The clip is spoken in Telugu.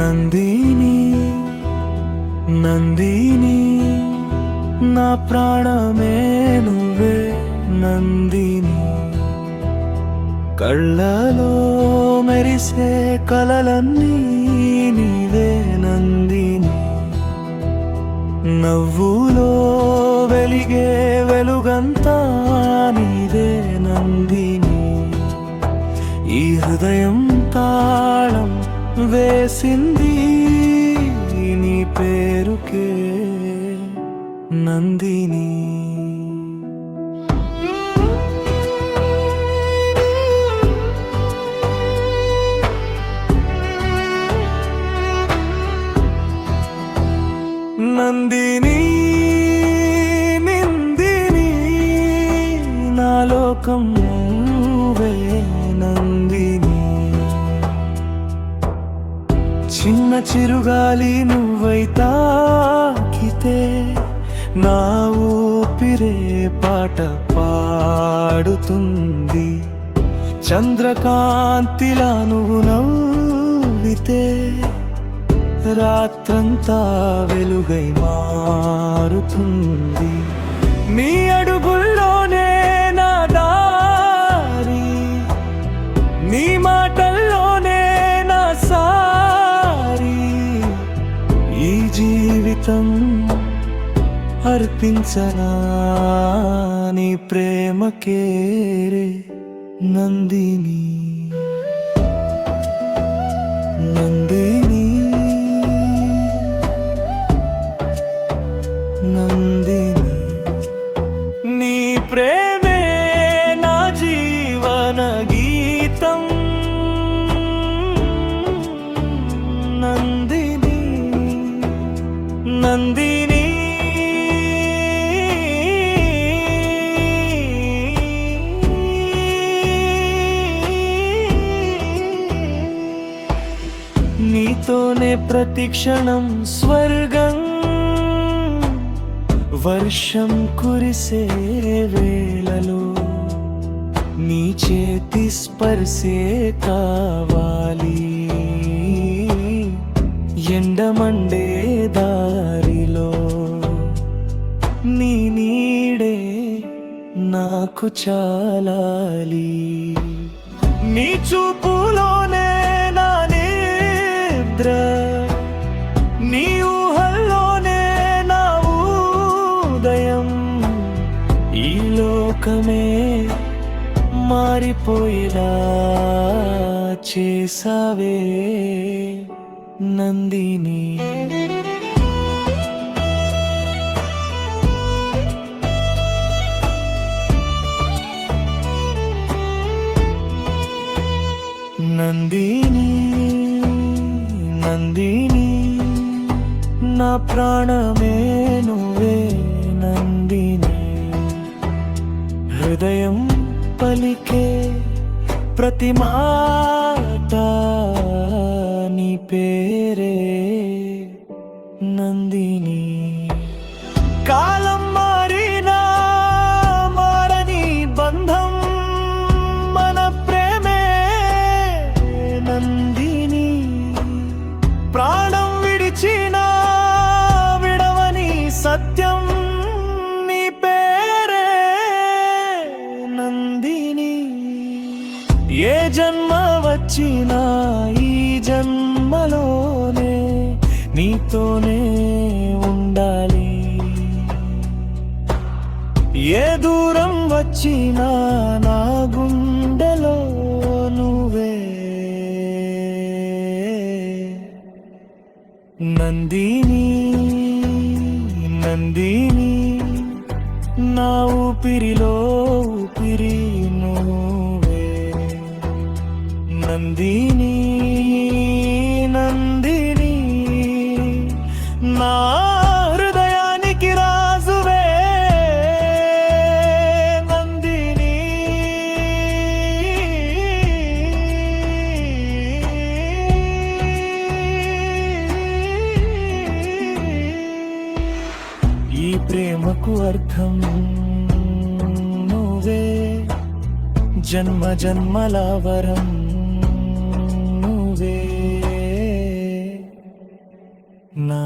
నందిని నందిని నా ప్రాణమే నువ్వే నందిని. కళ్ళలో మెరిసే కలలన్నీ నీవే నందిని. నవ్వులో వెలిగే వేసింది నీ పేరుకే నందిని. నందిని నిందిని నా లోకం నువ్వే చిన్న చిరుగాలి నువ్వై తాకితే నా ఊపిరే పాట పాడుతుంది. చంద్రకాంతిలా నువ్వు నవ్వితే రాత్రంతా వెలుగై మారుతుంది. నీ అడుగుల్లోనే అర్పించనా నీ ప్రేమకే నందిని నందిని. నీతోనే ప్రతిక్షణం స్వర్గం వర్షం కురిసే వేళలో నీ చేతి స్పర్శే కావాలి. ఎండమండే దారిలో నీ నీడే నాకు చాలాలి. నీ చూపులోనే నీ ఊహల్లోనే నా ఉదయం. ఈ లోకమే మారిపోయేలా చేసావే నందిని. నా ప్రాణమే నువ్వే నందిని. హృదయం పలికే ప్రతిమా జన్మ వచ్చినా ఈ జన్మలోనే నీతోనే ఉండాలి. ఏ దూరం వచ్చినా నా గుండెలో నువ్వే. నందిని నందిని నా ఊపిరిలో నాకు అర్థం నువ్వే. జన్మ జన్మల వరం నువ్వే. నా